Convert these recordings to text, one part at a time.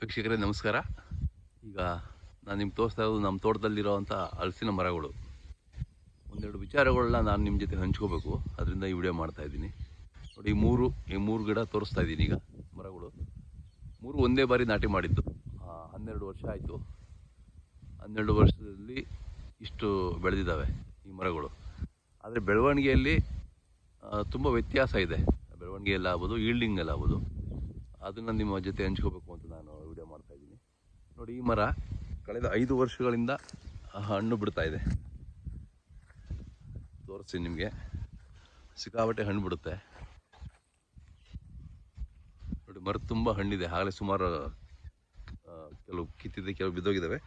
ವೀಕ್ಷಕರೇ, ನಮಸ್ಕಾರ. ಈಗ ನಾನು ನಿಮ್ಗೆ ತೋರಿಸ್ತಾ ಇರೋದು ನಮ್ಮ ತೋಟದಲ್ಲಿರೋವಂಥ ಹಲಸಿನ ಮರಗಳು. ಒಂದೆರಡು ವಿಚಾರಗಳನ್ನ ನಾನು ನಿಮ್ಮ ಜೊತೆ ಹಂಚ್ಕೋಬೇಕು. ಅದರಿಂದ ಈ ವಿಡಿಯೋ ಮಾಡ್ತಾ ಇದ್ದೀನಿ. ನೋಡಿ, ಈ ಮೂರು ಈ ಮೂರು ಗಿಡ ತೋರಿಸ್ತಾ ಇದ್ದೀನಿ ಈಗ ಮರಗಳು. ಮೂರು ಒಂದೇ ಬಾರಿ ನಾಟಿ ಮಾಡಿದ್ದು. ಹನ್ನೆರಡು ವರ್ಷ ಆಯಿತು. ಹನ್ನೆರಡು ವರ್ಷದಲ್ಲಿ ಇಷ್ಟು ಬೆಳೆದಿದ್ದಾವೆ ಈ ಮರಗಳು. ಆದರೆ ಬೆಳವಣಿಗೆಯಲ್ಲಿ ತುಂಬ ವ್ಯತ್ಯಾಸ ಇದೆ. ಬೆಳವಣಿಗೆಯಲ್ಲಿ ಆಗ್ಬೋದು ಎಲ್ಲ ಆಗ್ಬೋದು ಅದನ್ನು ನಿಮ್ಮ ಜೊತೆ ಹಂಚ್ಕೋಬೇಕು ಅಂತ ನಾನು ವಿಡಿಯೋ ಮಾಡ್ತಾ ಇದ್ದೀನಿ. ನೋಡಿ, ಈ ಮರ ಕಳೆದ ಐದು ವರ್ಷಗಳಿಂದ ಹಣ್ಣು ಬಿಡ್ತಾ ಇದೆ. ತೋರಿಸ್ತೀನಿ ನಿಮಗೆ. ಸಿಕ್ಕಾಪಟ್ಟೆ ಹಣ್ಣು ಬಿಡುತ್ತೆ. ನೋಡಿ, ಮರ ತುಂಬ ಹಣ್ಣಿದೆ. ಆಗಲೇ ಸುಮಾರು ಕೆಲವು ಕಿತ್ತಿದೆ, ಕೆಲವು ಬಿದ್ದೋಗಿದ್ದಾವೆ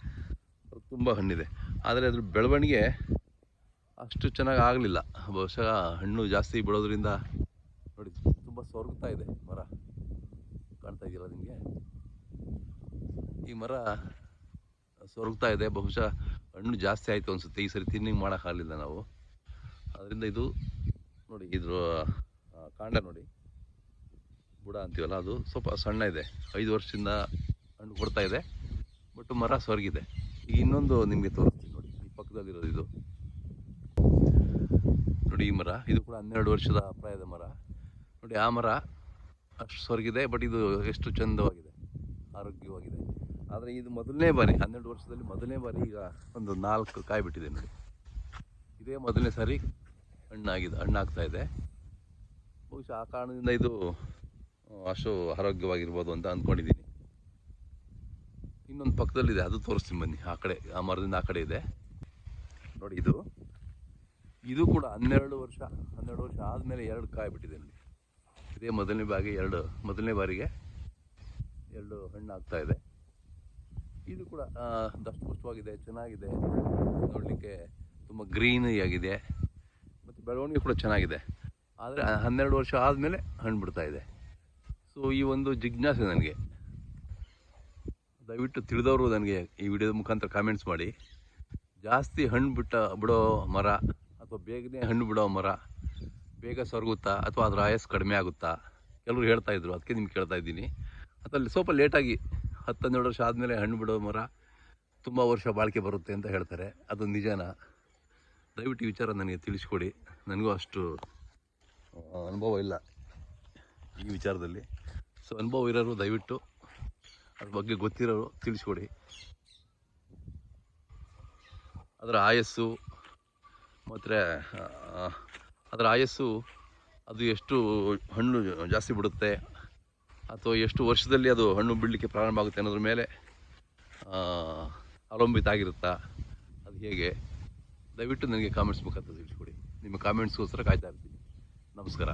ತುಂಬ ಹಣ್ಣಿದೆ. ಆದರೆ ಅದ್ರ ಬೆಳವಣಿಗೆ ಅಷ್ಟು ಚೆನ್ನಾಗಿ ಆಗಲಿಲ್ಲ. ಬಹುಶಃ ಹಣ್ಣು ಜಾಸ್ತಿ ಬಿಡೋದ್ರಿಂದ ನೋಡಿ, ತುಂಬ ಸೊರಗ್ತಾ ಇದೆ ಮರ. ಕಾಣ್ತಾ ಇದೆಯಲ್ಲ ನಿಮಗೆ? ಈ ಮರ ಸೊರಗ್ತಾ ಇದೆ. ಬಹುಶಃ ಹಣ್ಣು ಜಾಸ್ತಿ ಆಯಿತು ಅನಿಸುತ್ತೆ. ಈ ಸರಿ ತಿನ್ನಿಂಗ್ ಮಾಡೋಕ್ಕಾಗಲಿಲ್ಲ ನಾವು. ಅದರಿಂದ ಇದು ನೋಡಿ, ಇದ್ರ ಕಾಂಡ ನೋಡಿ. ಬುಡ ಅಂತೀವಲ್ಲ ಅದು. ಸ್ವಲ್ಪ ಸಣ್ಣ ಇದೆ. ಐದು ವರ್ಷದಿಂದ ಹಣ್ಣು ಕೊಡ್ತಾ ಇದೆ. ಬಟ್ ಮರ ಸೊರಗಿದೆ. ಈಗ ಇನ್ನೊಂದು ನಿಮಗೆ ತೋರಿಸ್ತೀನಿ ನೋಡಿ. ಈ ಪಕ್ಕದಲ್ಲಿರೋದು ಇದು. ನೋಡಿ, ಈ ಮರ. ಇದು ಕೂಡ ಹನ್ನೆರಡು ವರ್ಷದ ಪ್ರಾಯದ ಮರ. ನೋಡಿ, ಆ ಮರ ಅಷ್ಟು ಸೊರಗಿದೆ, ಬಟ್ ಇದು ಎಷ್ಟು ಚಂದವಾಗಿದೆ. ಆರೋಗ್ಯವಾಗಿದೆ. ಆದರೆ ಇದು ಮೊದಲನೇ ಬಾರಿ, ಹನ್ನೆರಡು ವರ್ಷದಲ್ಲಿ ಮೊದಲನೇ ಬಾರಿ ಈಗ ಒಂದು ನಾಲ್ಕು ಕಾಯಿ ಬಿಟ್ಟಿದೆ ನೋಡಿ. ಇದೇ ಮೊದಲನೇ ಸಾರಿ ಹಣ್ಣಾಗಿದೆ, ಹಣ್ಣಾಗ್ತಾ ಇದೆ. ಬಹುಶಃ ಆ ಕಾರಣದಿಂದ ಇದು ಅಷ್ಟು ಆರೋಗ್ಯವಾಗಿರ್ಬೋದು ಅಂತ ಅಂದ್ಕೊಂಡಿದ್ದೀನಿ. ಇನ್ನೊಂದು ಪಕ್ಕದಲ್ಲಿದೆ, ಅದು ತೋರಿಸ್ತೀನಿ ಬನ್ನಿ, ಆ ಕಡೆ, ಆ ಮರದಿಂದ ಆ ಕಡೆ ಇದೆ. ನೋಡಿ ಇದು. ಇದು ಕೂಡ ಹನ್ನೆರಡು ವರ್ಷ ಹನ್ನೆರಡು ವರ್ಷ ಆದಮೇಲೆ ಎರಡು ಕಾಯಿ ಬಿಟ್ಟಿದೆ ನೋಡಿ. ಇದೇ ಮೊದಲನೇ ಬಾರಿ ಎರಡು, ಮೊದಲನೇ ಬಾರಿಗೆ ಎರಡು ಹಣ್ಣು ಆಗ್ತಾ ಇದೆ. ಇದು ಕೂಡ ದಷ್ಟಪುಷ್ಟವಾಗಿದೆ ಚೆನ್ನಾಗಿದೆ, ನೋಡಲಿಕ್ಕೆ ತುಂಬ ಗ್ರೀನರಿ ಆಗಿದೆ, ಮತ್ತು ಬೆಳವಣಿಗೆ ಕೂಡ ಚೆನ್ನಾಗಿದೆ. ಆದರೆ ಹನ್ನೆರಡು ವರ್ಷ ಆದಮೇಲೆ ಹಣ್ಣು ಬಿಡ್ತಾ ಇದೆ. ಸೊ ಈ ಒಂದು ಜಿಜ್ಞಾಸೆ ನನಗೆ. ದಯವಿಟ್ಟು ತಿಳಿದವರು ನನಗೆ ಈ ವಿಡಿಯೋದ ಮುಖಾಂತರ ಕಾಮೆಂಟ್ಸ್ ಮಾಡಿ. ಜಾಸ್ತಿ ಹಣ್ಣು ಬಿಟ್ಟ, ಬಿಡೋ ಮರ, ಅಥವಾ ಬೇಗನೆ ಹಣ್ಣು ಬಿಡೋ ಮರ, ಬೇಗ ಸೊರಗುತ್ತಾ, ಅಥವಾ ಅದರ ಆಯಸ್ಸು ಕಡಿಮೆ ಆಗುತ್ತಾ? ಕೆಲವರು ಹೇಳ್ತಾ ಇದ್ರು, ಅದಕ್ಕೆ ನಿಮ್ಗೆ ಕೇಳ್ತಾ ಇದ್ದೀನಿ. ಅದರಲ್ಲಿ ಸ್ವಲ್ಪ ಲೇಟಾಗಿ ಹತ್ತು ಹನ್ನೆರಡು ವರ್ಷ ಆದಮೇಲೆ ಹಣ್ಣು ಬಿಡೋ ಮರ ತುಂಬ ವರ್ಷ ಬಾಳಿಕೆ ಬರುತ್ತೆ ಅಂತ ಹೇಳ್ತಾರೆ. ಅದು ನಿಜನಾ? ದಯವಿಟ್ಟು ವಿಚಾರ ನನಗೆ ತಿಳಿಸ್ಕೊಡಿ. ನನಗೂ ಅಷ್ಟು ಅನುಭವ ಇಲ್ಲ ಈ ವಿಚಾರದಲ್ಲಿ. ಸೊ ಅನುಭವ ಇರೋರು ದಯವಿಟ್ಟು ಅದ್ರ ಬಗ್ಗೆ ಗೊತ್ತಿರೋರು ತಿಳಿಸ್ಕೊಡಿ. ಅದರ ಆಯಸ್ಸು ಮತ್ತು ಅದರ ಆಯಸ್ಸು, ಅದು ಎಷ್ಟು ಹಣ್ಣು ಜಾಸ್ತಿ ಬಿಡುತ್ತೆ ಅಥವಾ ಎಷ್ಟು ವರ್ಷದಲ್ಲಿ ಅದು ಹಣ್ಣು ಬಿಡಲಿಕ್ಕೆ ಪ್ರಾರಂಭ ಆಗುತ್ತೆ ಅನ್ನೋದ್ರ ಮೇಲೆ ಅವಲಂಬಿತ ಆಗಿರುತ್ತಾ? ಅದು ಹೇಗೆ? ದಯವಿಟ್ಟು ನನಗೆ ಕಾಮೆಂಟ್ಸ್ ಮುಖಾಂತರ ತಿಳಿಸ್ಕೊಡಿ. ನಿಮ್ಮ ಕಾಮೆಂಟ್ಸ್ಗೋಸ್ಕರ ಕಾಯ್ತಾ ಇರ್ತೀನಿ. ನಮಸ್ಕಾರ.